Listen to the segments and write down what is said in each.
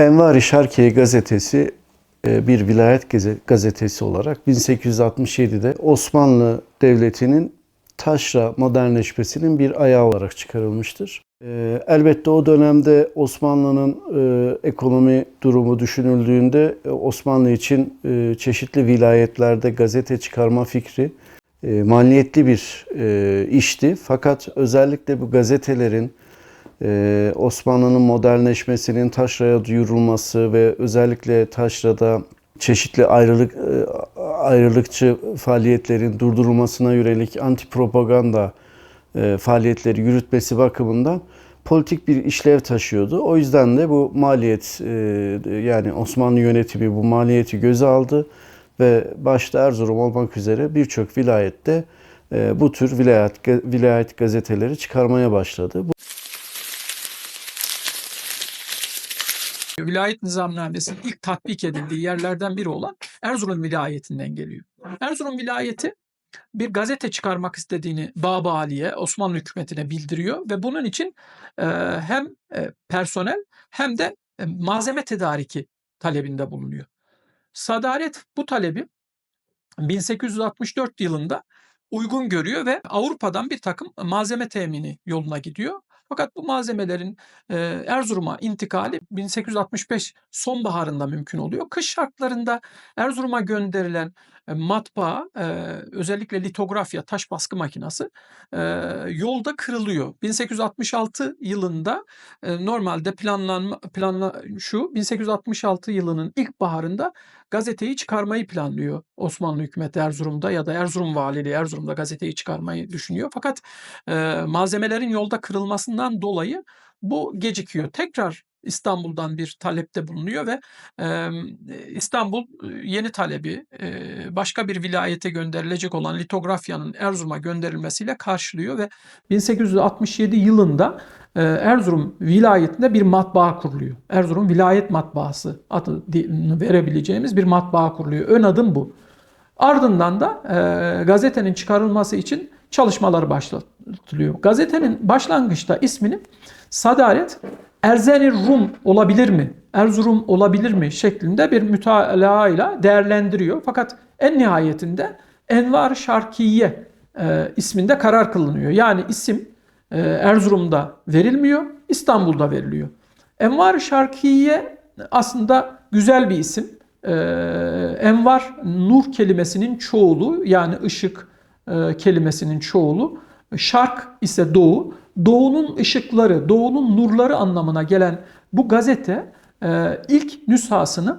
Envari Şarkiye gazetesi e, bir vilayet gazetesi olarak 1867'de Osmanlı Devleti'nin taşra modernleşmesinin bir ayağı olarak çıkarılmıştır. E, Elbette o dönemde Osmanlı'nın e, ekonomi durumu düşünüldüğünde Osmanlı için çeşitli vilayetlerde gazete çıkarma fikri maliyetli bir işti. Fakat özellikle bu gazetelerin ee, Osmanlı'nın modernleşmesinin taşraya duyurulması ve özellikle taşrada çeşitli ayrılık e, ayrılıkçı faaliyetlerin durdurulmasına yönelik anti propaganda e, faaliyetleri yürütmesi bakımından politik bir işlev taşıyordu. O yüzden de bu maliyet e, yani Osmanlı yönetimi bu maliyeti göze aldı ve başta Erzurum olmak üzere birçok vilayette bu tür vilayet vilayet gazeteleri çıkarmaya başladı. Vilayet nizamnamesinin ilk tatbik edildiği yerlerden biri olan Erzurum vilayetinden geliyor. Erzurum vilayeti bir gazete çıkarmak istediğini Baba Ali'ye, Osmanlı hükümetine bildiriyor ve bunun için e, hem e, personel hem de e, malzeme tedariki talebinde bulunuyor. Sadaret bu talebi 1864 yılında uygun görüyor ve Avrupa'dan bir takım malzeme temini yoluna gidiyor. Fakat bu malzemelerin e, Erzurum'a intikali 1865 sonbaharında mümkün oluyor. Kış şartlarında Erzurum'a gönderilen e, matbaa, e, özellikle litografya, taş baskı makinası e, yolda kırılıyor. 1866 yılında e, normalde planlanma planla şu 1866 yılının ilk baharında gazeteyi çıkarmayı planlıyor Osmanlı hükümeti Erzurum'da ya da Erzurum valiliği Erzurum'da gazeteyi çıkarmayı düşünüyor. Fakat e, malzemelerin yolda kırılmasından dolayı bu gecikiyor. Tekrar İstanbul'dan bir talepte bulunuyor ve e, İstanbul yeni talebi e, başka bir vilayete gönderilecek olan litografyanın Erzurum'a gönderilmesiyle karşılıyor ve 1867 yılında e, Erzurum vilayetinde bir matbaa kuruluyor. Erzurum Vilayet Matbaası adını verebileceğimiz bir matbaa kuruluyor. Ön adım bu. Ardından da e, gazetenin çıkarılması için çalışmalar başlatılıyor. Gazetenin başlangıçta ismini Sadaret Erzeni Rum olabilir mi? Erzurum olabilir mi? şeklinde bir mütalaa ile değerlendiriyor. Fakat en nihayetinde Envar Şarkiye e, isminde karar kılınıyor. Yani isim e, Erzurum'da verilmiyor, İstanbul'da veriliyor. Envar Şarkiye aslında güzel bir isim. E, Envar nur kelimesinin çoğulu yani ışık e, kelimesinin çoğulu. Şark ise doğu. Doğunun ışıkları, doğunun nurları anlamına gelen bu gazete e, ilk nüshasını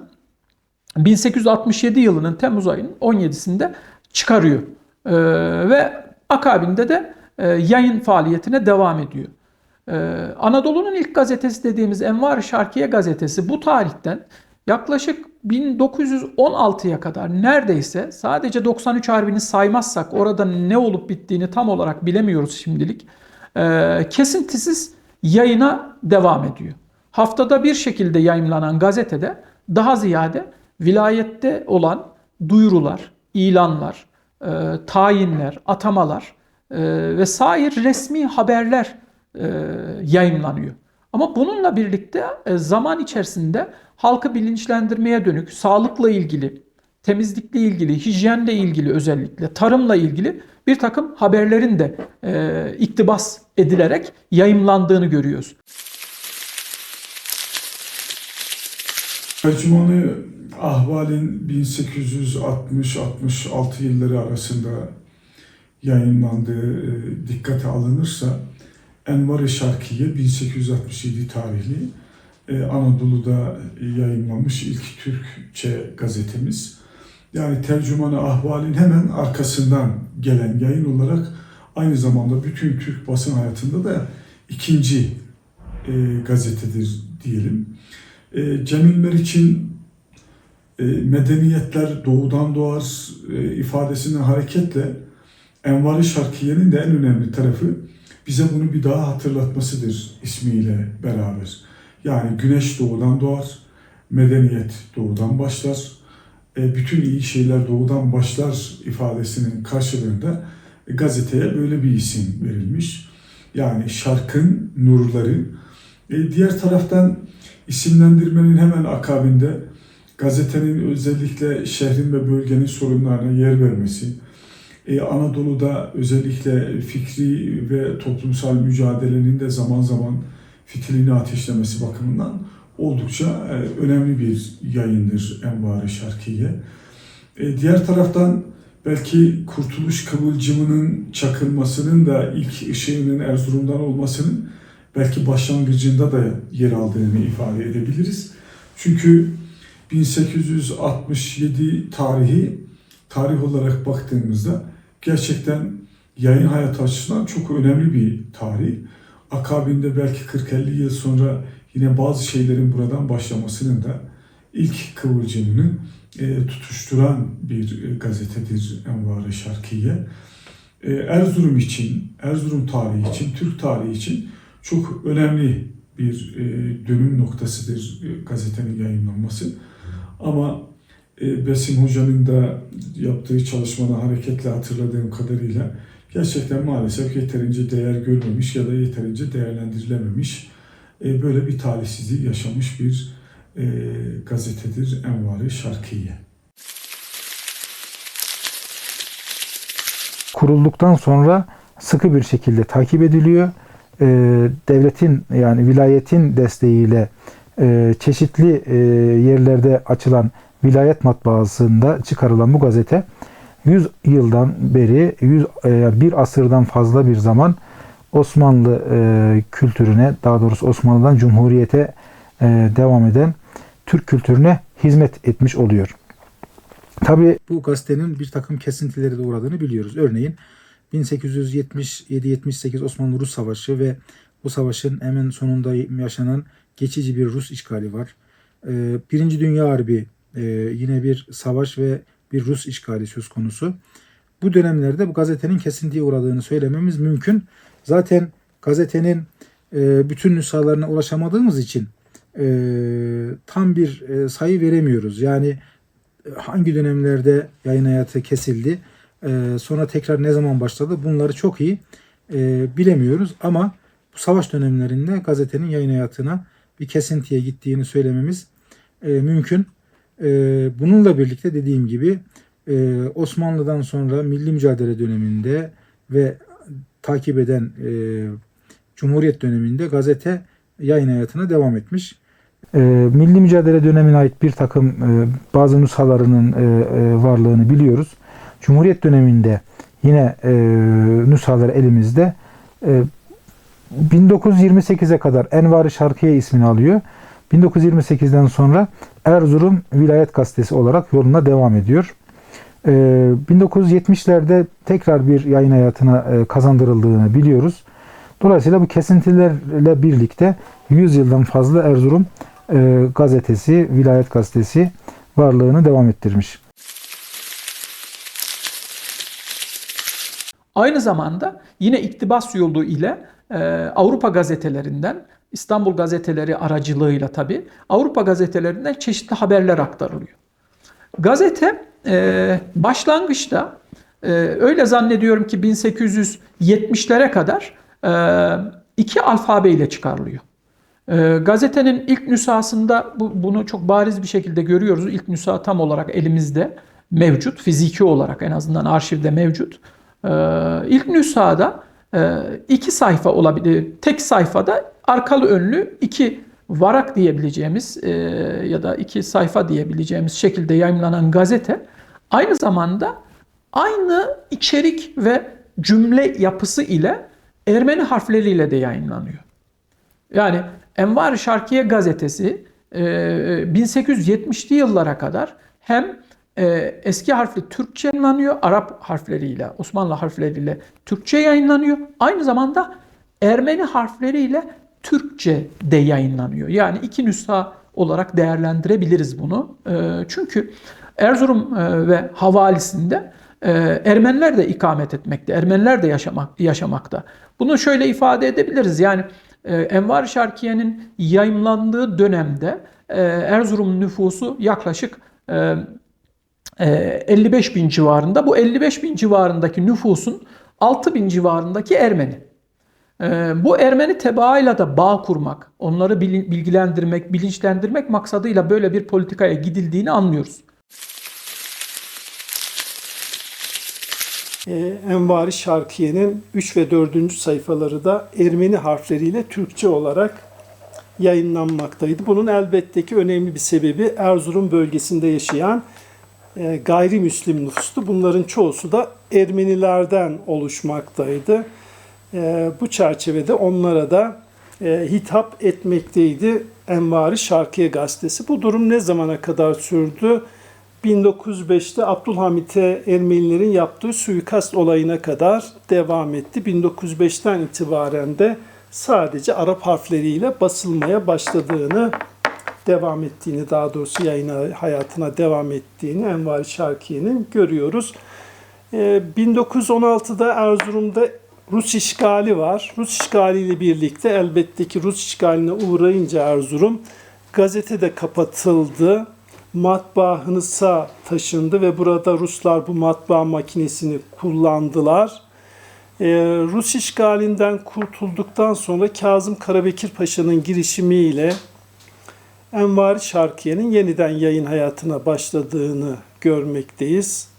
1867 yılının Temmuz ayının 17'sinde çıkarıyor. E, ve akabinde de e, yayın faaliyetine devam ediyor. Anadolu'nun ilk gazetesi dediğimiz Envar Şarkiye gazetesi bu tarihten yaklaşık 1916'ya kadar neredeyse sadece 93 Harbi'ni saymazsak orada ne olup bittiğini tam olarak bilemiyoruz şimdilik. E, kesintisiz yayına devam ediyor. Haftada bir şekilde yayımlanan gazetede daha ziyade vilayette olan duyurular, ilanlar, e, tayinler, atamalar e, ve sair resmi haberler e, yayınlanıyor. Ama bununla birlikte e, zaman içerisinde halkı bilinçlendirmeye dönük, sağlıkla ilgili, temizlikle ilgili, hijyenle ilgili özellikle, tarımla ilgili bir takım haberlerin de e, iktibas edilerek yayımlandığını görüyoruz. Tercümanı Ahval'in 1860-66 yılları arasında yayınlandığı e, dikkate alınırsa Envar-ı Şarkiye 1867 tarihli e, Anadolu'da yayınlanmış ilk Türkçe gazetemiz. Yani tercümanı ahvalin hemen arkasından gelen yayın olarak aynı zamanda bütün Türk basın hayatında da ikinci e, gazetedir diyelim. E, Cemil Meriç'in e, medeniyetler doğudan doğar e, ifadesine hareketle Envar-ı Şarkiye'nin de en önemli tarafı bize bunu bir daha hatırlatmasıdır ismiyle beraber. Yani güneş doğudan doğar, medeniyet doğudan başlar, bütün iyi şeyler doğudan başlar ifadesinin karşılığında gazeteye böyle bir isim verilmiş. Yani şarkın nurları. E, diğer taraftan İsimlendirmenin hemen akabinde gazetenin özellikle şehrin ve bölgenin sorunlarına yer vermesi, e, Anadolu'da özellikle fikri ve toplumsal mücadelenin de zaman zaman fitilini ateşlemesi bakımından oldukça e, önemli bir yayındır Envar-ı Şarkiye. Diğer taraftan belki Kurtuluş Kıvılcımı'nın çakılmasının da ilk ışığının Erzurum'dan olmasının belki başlangıcında da yer aldığını ifade edebiliriz. Çünkü 1867 tarihi tarih olarak baktığımızda gerçekten yayın hayatı açısından çok önemli bir tarih. Akabinde belki 40-50 yıl sonra yine bazı şeylerin buradan başlamasının da ilk kıvılcımını e, tutuşturan bir e, gazetedir Envar-ı Şarkiye. E, Erzurum için, Erzurum tarihi için, Türk tarihi için çok önemli bir e, dönüm noktasıdır e, gazetenin yayınlanması. Ama e, Besim Hoca'nın da yaptığı çalışmadan hareketle hatırladığım kadarıyla gerçekten maalesef yeterince değer görmemiş ya da yeterince değerlendirilememiş böyle bir talihsizliği yaşamış bir e, gazetedir Envar-ı Şarkiye. kurulduktan sonra sıkı bir şekilde takip ediliyor. Ee, devletin yani vilayetin desteğiyle e, çeşitli e, yerlerde açılan vilayet matbaasında çıkarılan bu gazete 100 yıldan beri 100 e, bir asırdan fazla bir zaman Osmanlı e, kültürüne daha doğrusu Osmanlı'dan Cumhuriyete e, devam eden Türk kültürüne hizmet etmiş oluyor. Tabii bu gazetenin bir takım kesintileri de uğradığını biliyoruz. Örneğin 1877-78 Osmanlı-Rus Savaşı ve bu savaşın hemen sonunda yaşanan geçici bir Rus işgali var. Ee, Birinci Dünya Harbi e, yine bir savaş ve bir Rus işgali söz konusu. Bu dönemlerde bu gazetenin kesintiye uğradığını söylememiz mümkün. Zaten gazetenin e, bütün nüshalarına ulaşamadığımız için e, tam bir e, sayı veremiyoruz. Yani hangi dönemlerde yayın hayatı kesildi, e, sonra tekrar ne zaman başladı bunları çok iyi e, bilemiyoruz. Ama bu savaş dönemlerinde gazetenin yayın hayatına bir kesintiye gittiğini söylememiz e, mümkün. E, bununla birlikte dediğim gibi e, Osmanlı'dan sonra milli mücadele döneminde ve takip eden e, Cumhuriyet döneminde gazete yayın hayatına devam etmiş. E, milli mücadele dönemine ait bir takım e, bazı nüshalarının e, e, varlığını biliyoruz. Cumhuriyet döneminde yine e, nüshalar elimizde. E, 1928'e kadar Envar-ı Şarkiye ismini alıyor. 1928'den sonra Erzurum Vilayet Gazetesi olarak yoluna devam ediyor. E, 1970'lerde tekrar bir yayın hayatına e, kazandırıldığını biliyoruz. Dolayısıyla bu kesintilerle birlikte 100 yıldan fazla Erzurum e, gazetesi, Vilayet Gazetesi varlığını devam ettirmiş. Aynı zamanda yine iktibas yolu ile e, Avrupa gazetelerinden İstanbul gazeteleri aracılığıyla tabi Avrupa gazetelerinden çeşitli haberler aktarılıyor. Gazete e, başlangıçta e, öyle zannediyorum ki 1870'lere kadar e, iki alfabe ile çıkarılıyor. E, gazetenin ilk nüshasında bu, bunu çok bariz bir şekilde görüyoruz. İlk nüsha tam olarak elimizde mevcut. Fiziki olarak en azından arşivde mevcut. E, ilk nüshada e, iki sayfa olabilir. Tek sayfada arkalı önlü iki varak diyebileceğimiz e, ya da iki sayfa diyebileceğimiz şekilde yayınlanan gazete aynı zamanda aynı içerik ve cümle yapısı ile Ermeni harfleriyle de yayınlanıyor. Yani Envar-ı Şarkiye gazetesi e, 1870'li yıllara kadar hem e, eski harfli Türkçe yayınlanıyor, Arap harfleriyle, Osmanlı harfleriyle Türkçe yayınlanıyor. Aynı zamanda Ermeni harfleriyle Türkçe de yayınlanıyor. Yani iki nüsha olarak değerlendirebiliriz bunu. E, çünkü Erzurum e, ve havalisinde e, Ermeniler de ikamet etmekte, Ermeniler de yaşamak, yaşamakta. Bunu şöyle ifade edebiliriz. Yani e, Envar Şarkiye'nin yayımlandığı dönemde Erzurum nüfusu yaklaşık e, 55 bin civarında. Bu 55 bin civarındaki nüfusun 6 bin civarındaki Ermeni. Ee, bu Ermeni tebaayla da bağ kurmak, onları bilgilendirmek, bilinçlendirmek maksadıyla böyle bir politikaya gidildiğini anlıyoruz. Ee, Envari Şarkiye'nin 3 ve 4. sayfaları da Ermeni harfleriyle Türkçe olarak yayınlanmaktaydı. Bunun elbette ki önemli bir sebebi Erzurum bölgesinde yaşayan e, gayrimüslim nüfustu. Bunların çoğusu da Ermenilerden oluşmaktaydı. E, bu çerçevede onlara da e, hitap etmekteydi Envari Şarkiye gazetesi. Bu durum ne zamana kadar sürdü? 1905'te Abdülhamit'e Ermenilerin yaptığı suikast olayına kadar devam etti. 1905'ten itibaren de sadece Arap harfleriyle basılmaya başladığını devam ettiğini daha doğrusu yayın hayatına devam ettiğini Envari Şarkiye'nin görüyoruz. Ee, 1916'da Erzurum'da Rus işgali var. Rus işgaliyle birlikte elbette ki Rus işgaline uğrayınca Erzurum gazete de kapatıldı. Matbaa Hınıs'a taşındı ve burada Ruslar bu matbaa makinesini kullandılar. Ee, Rus işgalinden kurtulduktan sonra Kazım Karabekir Paşa'nın girişimiyle Envari Şarkiye'nin yeniden yayın hayatına başladığını görmekteyiz.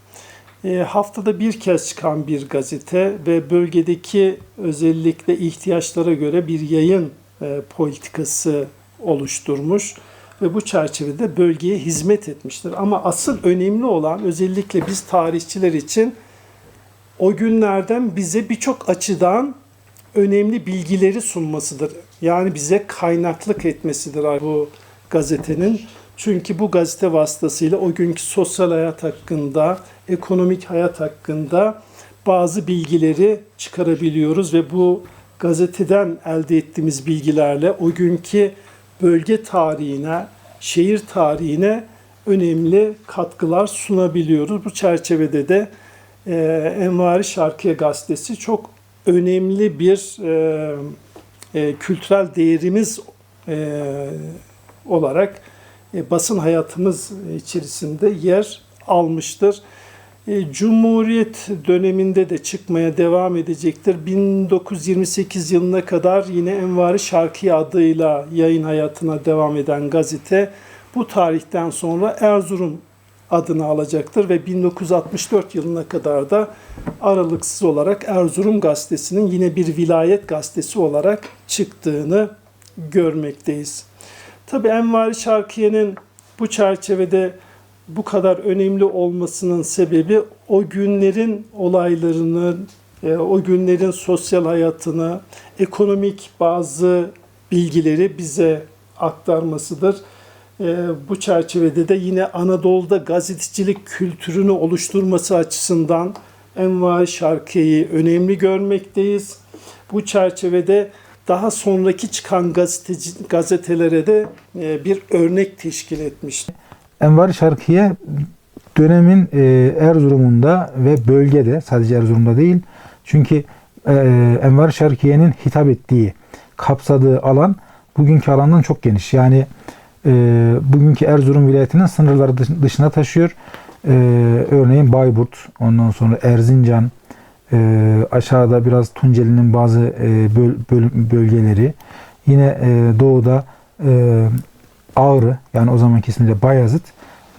E, haftada bir kez çıkan bir gazete ve bölgedeki özellikle ihtiyaçlara göre bir yayın e, politikası oluşturmuş ve bu çerçevede bölgeye hizmet etmiştir. Ama asıl önemli olan özellikle biz tarihçiler için o günlerden bize birçok açıdan önemli bilgileri sunmasıdır. Yani bize kaynaklık etmesidir bu gazetenin. Çünkü bu gazete vasıtasıyla o günkü sosyal hayat hakkında, ekonomik hayat hakkında bazı bilgileri çıkarabiliyoruz ve bu gazeteden elde ettiğimiz bilgilerle o günkü bölge tarihine, şehir tarihine önemli katkılar sunabiliyoruz. Bu çerçevede de e, Envari Şarkiye Gazetesi çok önemli bir e, e, kültürel değerimiz e, olarak basın hayatımız içerisinde yer almıştır. E, Cumhuriyet döneminde de çıkmaya devam edecektir. 1928 yılına kadar yine Envari Şarkiye adıyla yayın hayatına devam eden gazete bu tarihten sonra Erzurum adını alacaktır ve 1964 yılına kadar da aralıksız olarak Erzurum gazetesinin yine bir vilayet gazetesi olarak çıktığını görmekteyiz. Tabi Envari Şarkiye'nin bu çerçevede bu kadar önemli olmasının sebebi o günlerin olaylarını, e, o günlerin sosyal hayatını, ekonomik bazı bilgileri bize aktarmasıdır. E, Bu çerçevede de yine Anadolu'da gazetecilik kültürünü oluşturması açısından Envari Şarkiye'yi önemli görmekteyiz. Bu çerçevede daha sonraki çıkan gazeteci, gazetelere de e, bir örnek teşkil etmiştir. Envar Şarkiye dönemin e, Erzurum'unda ve bölgede sadece Erzurum'da değil çünkü e, Envar Şarkiye'nin hitap ettiği kapsadığı alan bugünkü alandan çok geniş. Yani e, bugünkü Erzurum vilayetinin sınırları dış- dışına taşıyor. E, örneğin Bayburt, ondan sonra Erzincan, e, aşağıda biraz Tunceli'nin bazı e, böl- böl- bölgeleri. Yine e, doğuda e, Ağrı yani o zamanki ismiyle Bayazıt.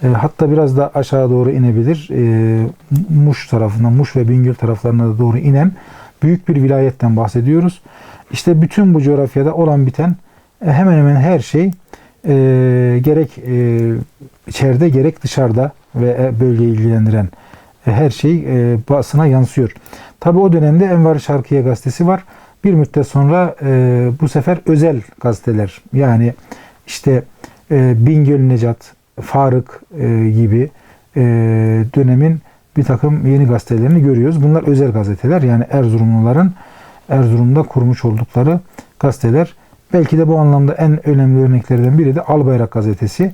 E, hatta biraz da aşağı doğru inebilir. E, Muş tarafından, Muş ve Bingöl taraflarına doğru inen büyük bir vilayetten bahsediyoruz. İşte bütün bu coğrafyada olan biten e, hemen hemen her şey e, gerek e, içeride gerek dışarıda ve e, bölgeyi ilgilendiren her şey e, basına yansıyor. Tabi o dönemde Envar Şarkiye gazetesi var. Bir müddet sonra e, bu sefer özel gazeteler yani işte e, Bingöl Necat, Farık e, gibi e, dönemin bir takım yeni gazetelerini görüyoruz. Bunlar özel gazeteler yani Erzurumluların Erzurum'da kurmuş oldukları gazeteler. Belki de bu anlamda en önemli örneklerden biri de Albayrak gazetesi.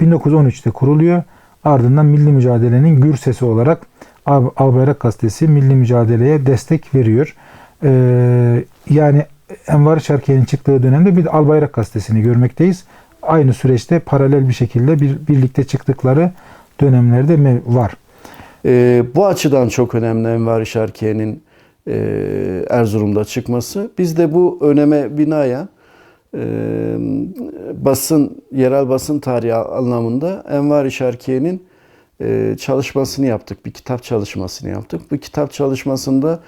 1913'te kuruluyor. Ardından milli mücadelenin gür sesi olarak Albayrak gazetesi milli mücadeleye destek veriyor. Ee, yani Envar Şarkiye'nin çıktığı dönemde bir de Albayrak gazetesini görmekteyiz. Aynı süreçte paralel bir şekilde bir birlikte çıktıkları dönemlerde me- var. Ee, bu açıdan çok önemli Enver Şarkiye'nin e, Erzurum'da çıkması. Biz de bu öneme binaen e, basın, yerel basın tarihi anlamında Envar-ı Şarkiye'nin e, çalışmasını yaptık. Bir kitap çalışmasını yaptık. Bu kitap çalışmasında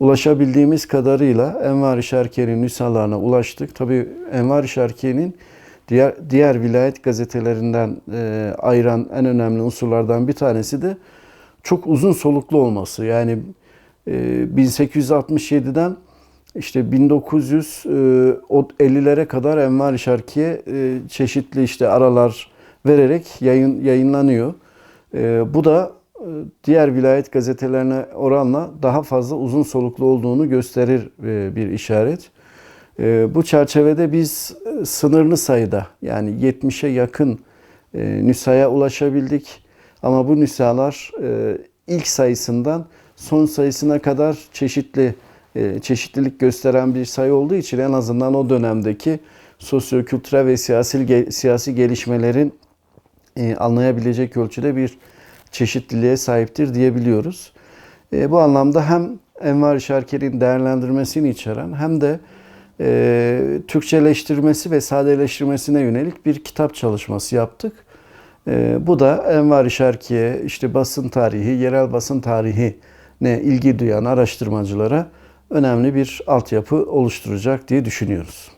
ulaşabildiğimiz kadarıyla Envar-ı Şarkiye'nin nüshalarına ulaştık. Tabii Envar-ı Şarkiye'nin diğer, diğer vilayet gazetelerinden e, ayıran en önemli unsurlardan bir tanesi de çok uzun soluklu olması. Yani e, 1867'den işte 1950'lere kadar Envar-ı Şarkiye e, çeşitli işte aralar vererek yayın yayınlanıyor. E, bu da e, diğer vilayet gazetelerine oranla daha fazla uzun soluklu olduğunu gösterir e, bir işaret. E, Bu çerçevede biz e, sınırlı sayıda yani 70'e yakın nüshaya ulaşabildik. Ama bu nüshalar ilk sayısından son sayısına kadar çeşitli çeşitlilik gösteren bir sayı olduğu için en azından o dönemdeki sosyokültürel ve siyasi siyasi gelişmelerin e, anlayabilecek ölçüde bir çeşitliliğe sahiptir diyebiliyoruz. E, bu anlamda hem Envar Şarker'in değerlendirmesini içeren hem de e, Türkçeleştirmesi ve sadeleştirmesine yönelik bir kitap çalışması yaptık. E, bu da Envar Şarkiye, işte basın tarihi, yerel basın tarihine ilgi duyan araştırmacılara önemli bir altyapı oluşturacak diye düşünüyoruz.